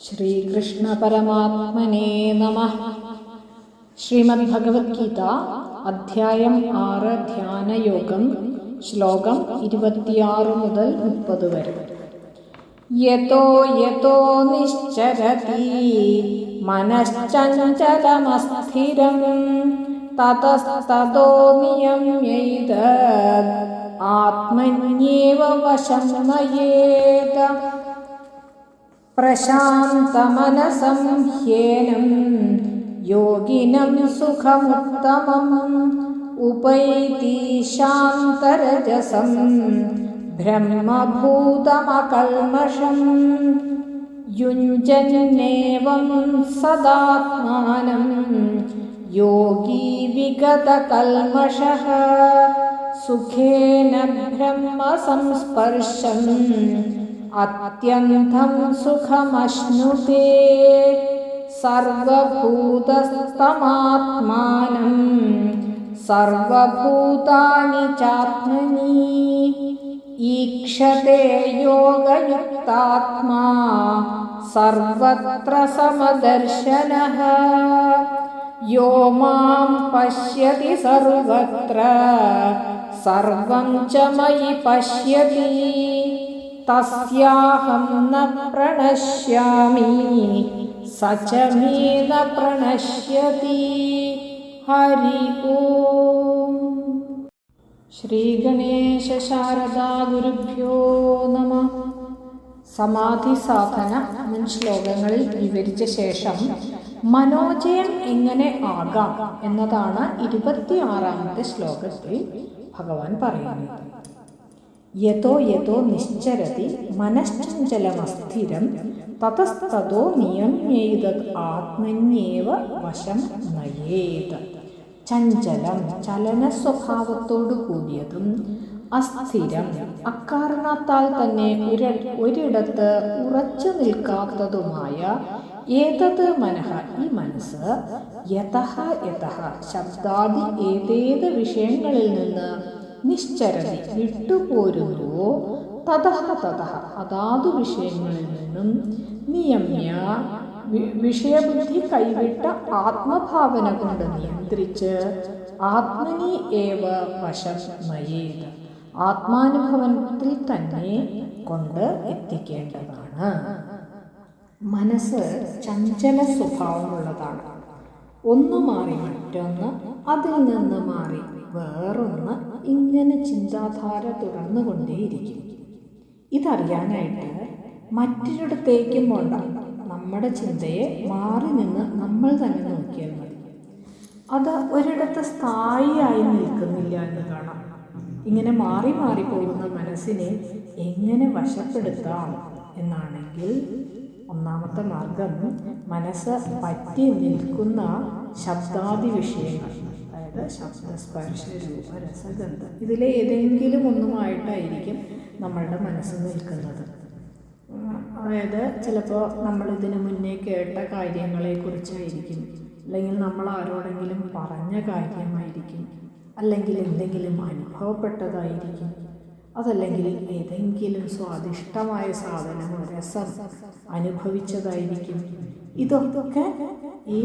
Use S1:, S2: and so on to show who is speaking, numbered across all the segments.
S1: ശ്രീകൃഷ്ണപരമാത്മനേ നമ ശ്രീമദ് ഭഗവത്ഗീത അധ്യായം ആറ് ധ്യാനയോഗം ശ്ലോകം ഇരുപത്തിയാറ് മുതൽ മുപ്പത് വരെ യതോ യതോ നിശ്ചരതി മനശ്ചഞ്ചലമസ്ഥിരം തതസ്തതോ നിയമ്യൈത ആത്മന്യേവ വശം നയേത പ്രശാന്തമനസം ഹ്യേനം യോഗിനം സുഖമുത്തമം ഉപൈതി ശാന്തരജസം ബ്രഹ്മഭൂതമകൽമഷം യുഞ്ജന്നേവം സദാത്മാനം യോഗി വിഗതകൽമഷः സുഖേന ബ്രഹ്മസംസ്പർശം അത്യന്തം सुखमश्नुते സർവഭൂതസ്തമാത്മാനം सर्वभूतानि ചാത്മനി ഈക്ഷത്തെ യോഗയുക്താത്മാ സർവത്ര समदर्शनः യോ മാം പശ്യതി സർവത്ര സർവം ച മയി പശ്യതി. തസ്യാഹം ന പ്രണശ്യാമി സ ച മേ ന പ്രണശ്യതി. ഹരി ഓം. ശ്രീഗണേശ ശാരദാ ഗുരുഭ്യോ നമ. സമാധി സാധന മുൻ ശ്ലോകങ്ങളിൽ വിവരിച്ച ശേഷം മനോജയം എങ്ങനെ ആകാം എന്നതാണ് ഇരുപത്തിയാറാമത്തെ ശ്ലോകത്തിൽ ഭഗവാൻ പറയുന്നത്. യതോ യതോ നിശ്ചരതി മനശ്ചഞ്ചലമസ്ഥിരം തതസ്തോ നിയമ്യേത ആത്മന്യേവ വശം നയേത് ചഞ്ചലം ചലന സ്വഭാവത്തോടു കൂടിയതും അസ്ഥിരം അക്കാരണത്താൽ തന്നെ ഒര ഒരിടത്ത് ഉറച്ചു നിൽക്കാത്തതുമായ ഏതത് മനഃ ഈ മനസ്സ്? യഥ യഥ ശബ്ദാദി ഏതേത് വിഷയങ്ങളിൽ നിന്ന് നിശ്ചരതി വിട്ടുപോരുന്നുവോ തതഹ തതഹ. അതാതു വിഷയങ്ങളിൽ നിന്നും നിയമ്യ വിഷയബുദ്ധി കൈവിട്ട ആത്മഭാവന കൊണ്ട് നിയന്ത്രിച്ച് ആത്മനി ഏവ വശം മയേത് ആത്മാനുഭവത്തിൽ തന്നെ കൊണ്ട് എത്തിക്കേണ്ടതാണ്. മനസ്സ് ചഞ്ചല സ്വഭാവമുള്ളതാണ്. ഒന്ന് മാറി മറ്റൊന്ന് അതിൽ നിന്ന് മാറി വേറൊന്ന് ഇങ്ങനെ ചിന്താധാര തുടർന്നുകൊണ്ടേയിരിക്കും. ഇതറിയാനായിട്ട് മറ്റൊരിടത്തേക്കും പോണ്ട. നമ്മുടെ ചിന്തയെ മാറി നിന്ന് നമ്മൾ തന്നെ നോക്കിയാൽ മതി. അത് ഒരിടത്ത് സ്ഥായിയായി നിൽക്കുന്നില്ല എന്ന് കാണാം. ഇങ്ങനെ മാറി മാറി പോകുന്ന മനസ്സിനെ എങ്ങനെ വശപ്പെടുത്താം എന്നാണെങ്കിൽ ഒന്നാമത്തെ മാർഗം മനസ്സ് പറ്റി നിൽക്കുന്ന ശബ്ദാദി വിഷയങ്ങൾ അതായത് ശബ്ദസ്പർശ രൂപ രസഗന്ധം ഇതിലെ ഏതെങ്കിലും ഒന്നുമായിട്ടായിരിക്കും നമ്മളുടെ മനസ്സ് നിൽക്കുന്നത്. അതായത് ചിലപ്പോൾ നമ്മൾ ഇതിനു മുന്നേ കേട്ട കാര്യങ്ങളെക്കുറിച്ചായിരിക്കും. അല്ലെങ്കിൽ നമ്മൾ ആരോടെങ്കിലും പറഞ്ഞ കാര്യമായിരിക്കും. അല്ലെങ്കിൽ എന്തെങ്കിലും അനുഭവപ്പെട്ടതായിരിക്കും. അതല്ലെങ്കിൽ ഏതെങ്കിലും സ്വാദിഷ്ടമായ സാധനമോ രസം അനുഭവിച്ചതായിരിക്കും. ഇതൊക്കെ ഈ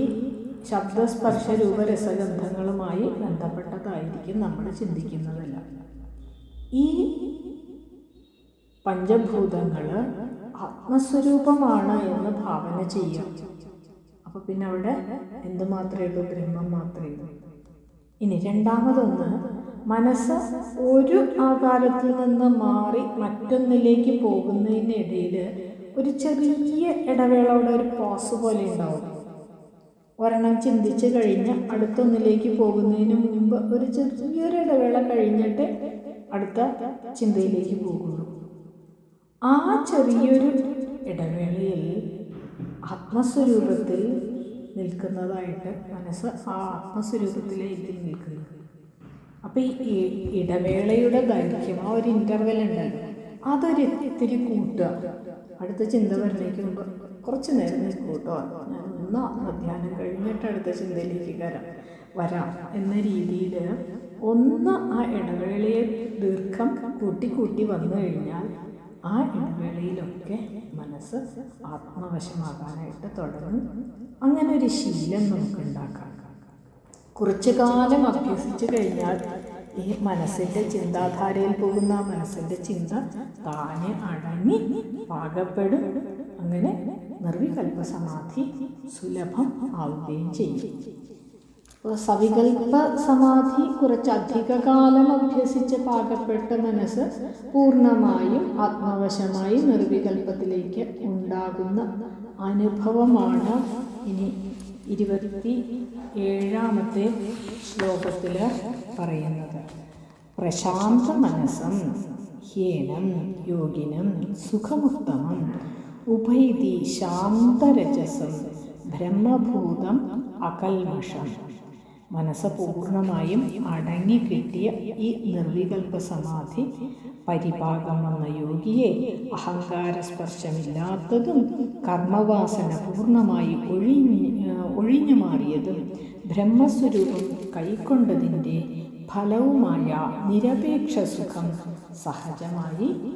S1: ശബ്ദസ്പർശ രൂപരസഗന്ധങ്ങളുമായി ബന്ധപ്പെട്ടതായിരിക്കും നമ്മൾ ചിന്തിക്കുന്നതല്ല. ഈ പഞ്ചഭൂതങ്ങൾ ആത്മസ്വരൂപമാണ് എന്ന് ഭാവന ചെയ്യാം. അപ്പോൾ പിന്നെ അവിടെ എന്ത് മാത്രമേ ഉള്ളൂ? ബ്രഹ്മം മാത്രമേ ഉള്ളൂ. ഇനി രണ്ടാമതൊന്ന് മനസ്സ് ഒരു ആകാരത്തിൽ നിന്ന് മാറി മറ്റൊന്നിലേക്ക് പോകുന്നതിനിടയിൽ ഒരു ചെറിയ ഇടവേളയുടെ ഒരു പോസ് പോലെ ഉണ്ടാവും. ഒരെണ്ണം ചിന്തിച്ചു കഴിഞ്ഞ് അടുത്തൊന്നിലേക്ക് പോകുന്നതിന് മുമ്പ് ഒരു ചെറിയൊരു ഇടവേള കഴിഞ്ഞിട്ട് അടുത്ത ചിന്തയിലേക്ക് പോകുന്നു. ആ ചെറിയൊരു ഇടവേളയിൽ ആത്മസ്വരൂപത്തിൽ നിൽക്കുന്നതായിട്ട് മനസ്സ് ആ ആത്മസ്വരൂപത്തിലേക്ക് നിൽക്കുന്നത് അപ്പോൾ ഈ ഇടവേളയുടെ ദൈർഘ്യം ആ ഒരു ഇന്റർവെൽ ഉണ്ടല്ലോ അതൊരു ഇത്തിരി കൂട്ടുക. അടുത്ത ചിന്ത വരണേക്ക് കുറച്ച് നേരം നിൽക്കൂട്ടോ ഞാൻ ഒന്ന് ആത്മധ്യാനം കഴിഞ്ഞിട്ട് അടുത്ത ചിന്തയിലേക്ക് കയറാം. വരാം എന്ന രീതിയിൽ ഒന്ന് ആ ഇടവേളയെ ദീർഘം കൂട്ടി കൂട്ടി വന്നു കഴിഞ്ഞാൽ ആ ഇടവേളയിലൊക്കെ മനസ്സ് ആത്മവശമാകാനായിട്ട് തുടങ്ങും. അങ്ങനെ ഒരു ശീലം നമുക്ക് ഉണ്ടാക്കാം. കുറച്ചു കാലം അഭ്യസിച്ചു കഴിഞ്ഞാൽ ഈ മനസ്സിന്റെ ചിന്താധാരയിൽ പോകുന്ന മനസ്സിന്റെ ചിന്ത താനെ അടങ്ങി പാകപ്പെടും. അങ്ങനെ നിർവികൽപ്പ സമാധി സുലഭം ആവുകയും ചെയ്യും. അപ്പോൾ സവികൽപ്പ സമാധി കുറച്ചധിക കാലം അഭ്യസിച്ച് പാകപ്പെട്ട മനസ്സ് പൂർണമായും ആത്മവശമായി നിർവികൽപ്പത്തിലേക്ക് ഉണ്ടാകുന്ന അനുഭവമാണ് ഇനി ഇരുപത്തി ഏഴാമത്തെ ശ്ലോകത്തിൽ പറയുന്നത്. പ്രശാന്ത മനസ്സം ഹ്യേനം യോഗിനം സുഖമുത്തമം ഉഭൈതി ശാന്തരജസം. ബ്രഹ്മഭൂതം അകൽമഷം മനസ്സ് പൂർണമായും അടങ്ങിക്കിട്ടിയ ഈ നിർവികൽപ്പ സമാധി പരിഭാഗം വന്ന യോഗിയെ അഹങ്കാരസ്പർശമില്ലാത്തതും കർമ്മവാസന പൂർണമായി ഒഴിഞ്ഞ് ഒഴിഞ്ഞു മാറിയതും ബ്രഹ്മസ്വരൂപം കൈക്കൊണ്ടതിന്റെ ഫലവുമായ നിരപേക്ഷ സുഖം സഹജമായി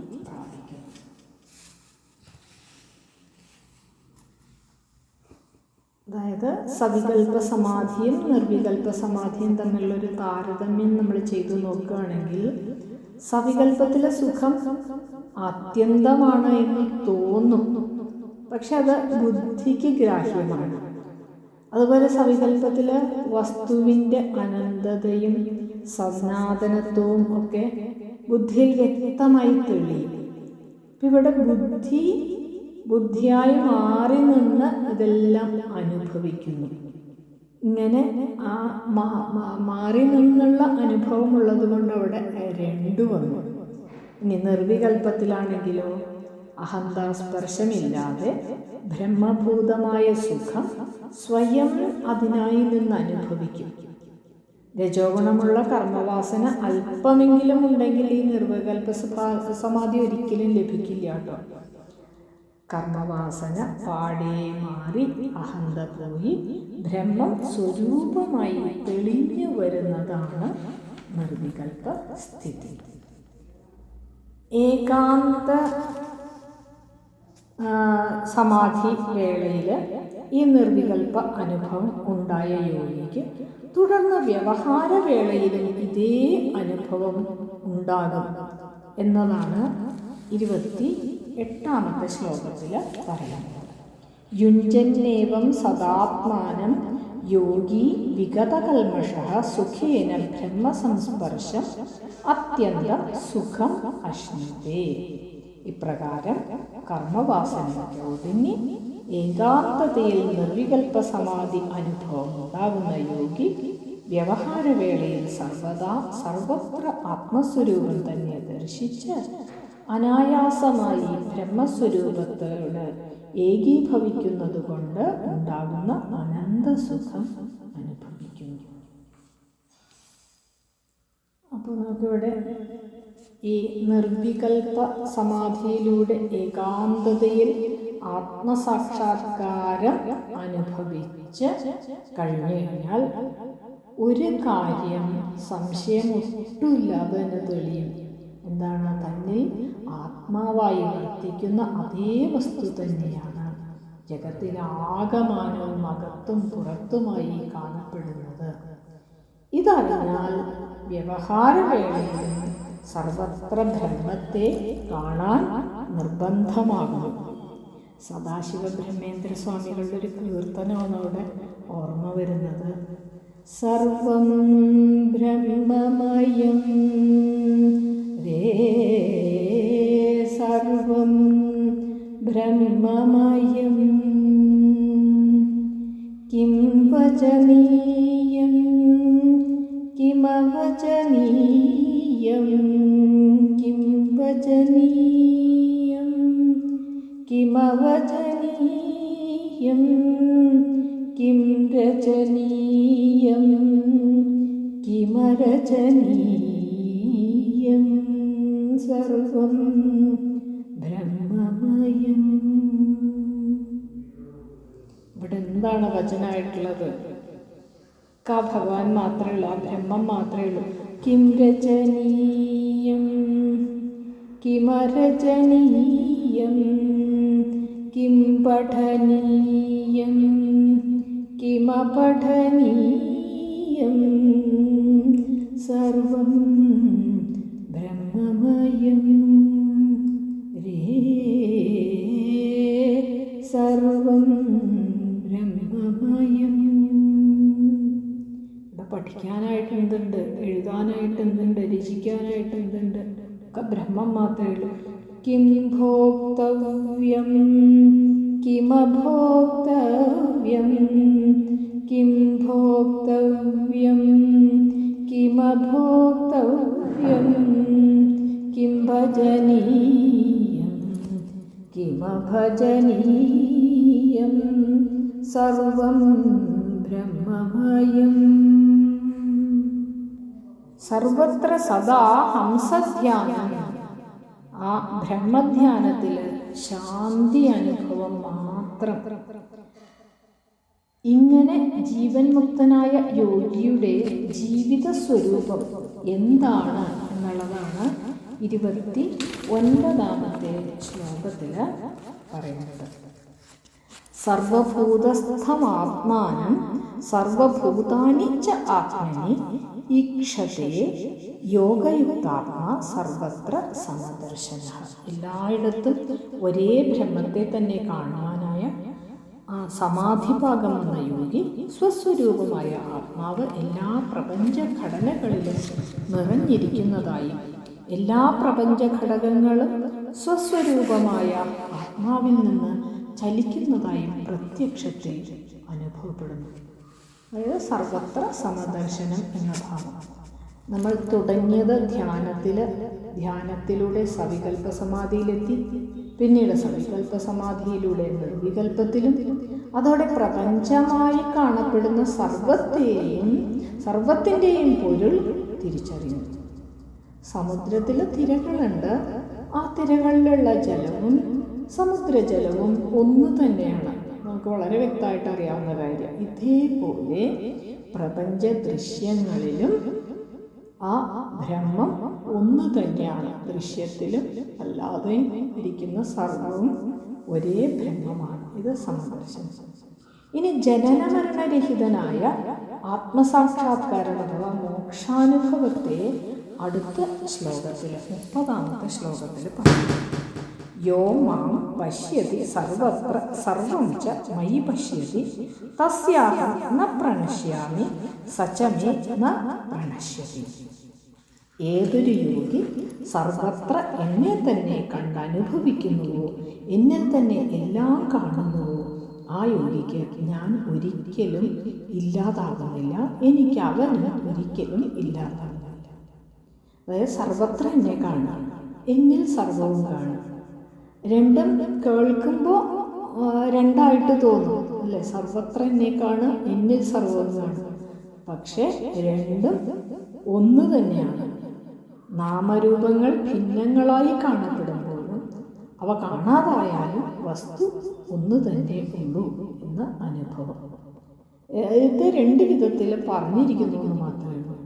S1: അതായത് സവികൽപ്പ സമാധിയും നിർവികൽപ്പ സമാധിയും തമ്മിലുള്ളൊരു താരതമ്യം നമ്മൾ ചെയ്തു നോക്കുകയാണെങ്കിൽ സവികൽപ്പത്തിലെ സുഖം അത്യന്തമാണ് എന്ന് തോന്നും. പക്ഷെ അത് ബുദ്ധിക്ക് ഗ്രാഹ്യമാണ്. അതുപോലെ സവികൽപ്പത്തിൽ വസ്തുവിന്റെ അനന്തതയും സനാതനത്വവും ഒക്കെ ബുദ്ധിയിൽ വ്യക്തമായി തെളിയും. ഇവിടെ ബുദ്ധി ബുദ്ധിയായി മാറി നിന്ന് ഇതെല്ലാം അനുഭവിക്കുന്നു. ഇങ്ങനെ ആ മാറി നിന്നുള്ള അനുഭവം ഉള്ളത് കൊണ്ട് അവിടെ രണ്ടു വന്നു. ഇനി നിർവികൽപ്പത്തിലാണെങ്കിലോ അഹന്താസ്പർശമില്ലാതെ ബ്രഹ്മഭൂതമായ സുഖം സ്വയം അതിനായി നിന്ന് അനുഭവിക്കും. രജോഗുണമുള്ള കർമ്മവാസന അല്പമെങ്കിലും ഉണ്ടെങ്കിൽ ഈ നിർവികൽപ്പ സമാധി ഒരിക്കലും ലഭിക്കില്ല കേട്ടോ. കർമ്മവാസന പാടേ മാറി അഹന്ത പോയി. ബ്രഹ്മം സ്വരൂപമായി തെളിഞ്ഞു വരുന്നതാണ് നിർവികൽപ്പ സ്ഥിതി. ഏകാന്ത സമാധി വേളയിൽ ഈ നിർവികൽപ്പ അനുഭവം ഉണ്ടായ യോഗിക്ക് തുടർന്ന് വ്യവഹാര വേളയിലും ഇതേ അനുഭവം ഉണ്ടാകും എന്നതാണ് ഇരുപത്തി എട്ടാമത്തെ ശ്ലോകത്തിൽ പറയാം. യുഞ്ജന്നേവം സദാത്മാനം യോഗി വിഗതകൽമഷ സുഖേന ബ്രഹ്മസംസ്പർശം അത്യന്ത സുഖം അശ്നത്തെ ഇപ്രകാരം കർമ്മവാസനയ്ക്ക് ഏകാന്തതയിൽ നിർവികൽപ്പ സമാധി അനുഭവം ഉണ്ടാകുന്ന യോഗി വ്യവഹാരവേളയിൽ സർവദാ സർവത്ര ആത്മസ്വരൂപം തന്നെ ദർശിച്ച് അനായാസമായി ബ്രഹ്മസ്വരൂപത്തോട് ഏകീഭവിക്കുന്നത് കൊണ്ട് ഉണ്ടാകുന്ന അനന്തസുഖം അനുഭവിക്കുന്നു. അപ്പോൾ നമുക്കിവിടെ ഈ നിർവികൽപ സമാധിയിലൂടെ ഏകാന്തതയിൽ ആത്മസാക്ഷാത്കാരം അനുഭവിച്ച് കഴിഞ്ഞു കഴിഞ്ഞാൽ ഒരു കാര്യം സംശയം ഒട്ടുമില്ലാതെ തന്നെ തെളിയും. എന്താണ്? തന്നെ ആത്മാവായി വർത്തിക്കുന്ന അതേ വസ്തു തന്നെയാണ്. ജഗത്തിലാകമാനവും അകത്തും പുറത്തുമായി കാണപ്പെടുന്നത്. ഇതറിഞ്ഞാൽ വ്യവഹാരവേളയിലും സർവത്ര ബ്രഹ്മത്തെ കാണാൻ നിർബന്ധമാകുന്നു. സദാശിവ ബ്രഹ്മേന്ദ്ര സ്വാമികളുടെ ഒരു കീർത്തനമാണ് അവിടെ ഓർമ്മ വരുന്നത്. സർവം ബ്രഹ്മമയം ब्रह्ममायव्यं किं वचनीयं किमवचनीयं किं वचनीयं किमवचनीयं किं रचनीयं किमरचनीयं सर्वम् ബ്രഹ്മമയം. ഇവിടെ എന്താണ് വചനമായിട്ടുള്ളത് ക ഭഗവാൻ മാത്രമേ ഉള്ളൂ ആ ബ്രഹ്മം മാത്രമേ ഉള്ളൂ. കിം രചനീയം കിമരചനീയം കിം പഠനീയം കിമപഠനീയം സർവം എന്തുണ്ട് രചിക്കാനായിട്ട് എന്തുണ്ട് ഒക്കെ ബ്രഹ്മം മാത്രമേ ഉള്ളൂ കിം ഭോക്തവ്യം കിമഭോക്തവ്യം കിം ഭോക്തവ്യം കിമഭോക്തവ്യം കിം ഭജനീയം കിമഭജനീയം സർവം ബ്രഹ്മമയം. സർവത്ര സദാ ഹംസധ്യാനം. ആ ബ്രഹ്മധ്യാനത്തിൽ ശാന്തി അനുഭവം മാത്രം. ഇങ്ങനെ ജീവൻ മുക്തനായ യോഗിയുടെ ജീവിത സ്വരൂപം എന്താണ് എന്നുള്ളതാണ് ഇരുപത്തി ഒൻപതാമത്തെ ശ്ലോകത്തിൽ പറയുന്നത്. സർവഭൂതസ്ഥമാത്മാനം സർവഭൂതാനി ച ആത്മനി ഈക്ഷത്തെ യോഗയുക്താത്മാ സർവത്ര സമദർശന. എല്ലായിടത്തും ഒരേ ബ്രഹ്മത്തെ തന്നെ കാണുവാനായ ആ സമാധിഭാഗം എന്ന യോഗി സ്വസ്വരൂപമായ ആത്മാവ് എല്ലാ പ്രപഞ്ച ഘടനകളിലും നിറഞ്ഞിരിക്കുന്നതായും എല്ലാ പ്രപഞ്ച ഘടകങ്ങളും സ്വസ്വരൂപമായ ആത്മാവിൽ നിന്ന് ചലിക്കുന്നതായും പ്രത്യക്ഷത്തിൽ അനുഭവപ്പെടുന്നു. അതായത് സർവത്ര സമദർശനം എന്ന ഭാവം. നമ്മൾ തുടങ്ങിയത് ധ്യാനത്തിൽ ധ്യാനത്തിലൂടെ സവികൽപ്പ സമാധിയിലെത്തി പിന്നീട് സവികൽപ്പ സമാധിയിലൂടെ നിർവികൽപ്പത്തിലും അതോടെ പ്രപഞ്ചമായി കാണപ്പെടുന്ന സർവത്തെയും സർവത്തിന്റെയും പൊരുൾ തിരിച്ചറിയുന്നു. സമുദ്രത്തിൽ തിരകളുണ്ട് ആ തിരകളിലുള്ള ജലവും സമുദ്രജലവും ഒന്ന് തന്നെയാണ്. നമുക്ക് വളരെ വ്യക്തമായിട്ട് അറിയാവുന്ന കാര്യം. ഇതേപോലെ പ്രപഞ്ച ദൃശ്യങ്ങളിലും ആ ബ്രഹ്മം ഒന്ന് തന്നെയാണ്. ദൃശ്യത്തിലും അല്ലാതെയും ഇരിക്കുന്ന സർവവും ഒരേ ബ്രഹ്മമാണ്. ഇത് സമദർശനം ഇനി ജനനമരണരഹിതനായ ആത്മസാക്ഷാത്കാരം അഥവാ മോക്ഷാനുഭവത്തെ അടുത്ത ശ്ലോകത്തിൽ മുപ്പതാമത്തെ ശ്ലോകത്തിൽ പറയുന്നു യോ മാം പശ്യതി സർവത്ര സർവം ച മയി പശ്യതി തസ്യാഹം ന പ്രണശ്യാമി സചമേ ന പ്രണശ്യതി. ഏതൊരു യോഗി സർവത്ര എന്നെ തന്നെ കണ്ട് അനുഭവിക്കുന്നുവോ എന്നെ തന്നെ എല്ലാം കാണുന്നുവോ ആ യോഗിക്ക് ഞാൻ ഒരിക്കലും ഇല്ലാതാകുന്നില്ല എനിക്ക് അവന് ഒരിക്കലും ഇല്ലാതാകുന്നില്ല. അതായത് സർവത്ര എന്നെ കാണാം എന്നിൽ സർവവും കാണും രണ്ടും കേൾക്കുമ്പോൾ രണ്ടായിട്ട് തോന്നും അല്ലെ? സർവത്ര എന്നെ കാണും എന്നിൽ സർവമാണ് പക്ഷേ രണ്ടും ഒന്ന് തന്നെയാണ്. നാമരൂപങ്ങൾ ഭിന്നങ്ങളായി കാണപ്പെടുമ്പോഴും അവ കാണാതായാലും വസ്തു ഒന്ന് തന്നെ ഉള്ളൂ എന്ന അനുഭവം. ഇത് രണ്ട് വിധത്തിൽ പറഞ്ഞിരിക്കുന്നു എന്ന് മാത്രമേ ഉള്ളൂ.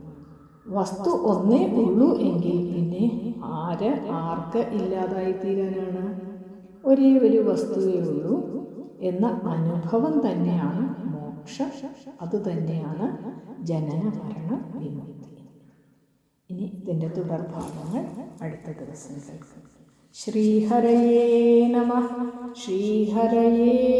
S1: വസ്തു ഒന്നേ ഉള്ളൂ എങ്കിൽ പിന്നെ ആര് ആർക്ക് ഇല്ലാതായി തീരാനാണ് ഒരേ ഒരു വസ്തുവേ ഉള്ളൂ. എന്ന അനുഭവം തന്നെയാണ് മോക്ഷം. അത് തന്നെയാണ് ജനന മരണ വിമുക്തി. ഇനി ഇതിന്റെ തുടർഭാഗങ്ങൾ അടുത്ത ദിവസം കേൾക്കും. ശ്രീഹരയേ നമ. ശ്രീഹരയേ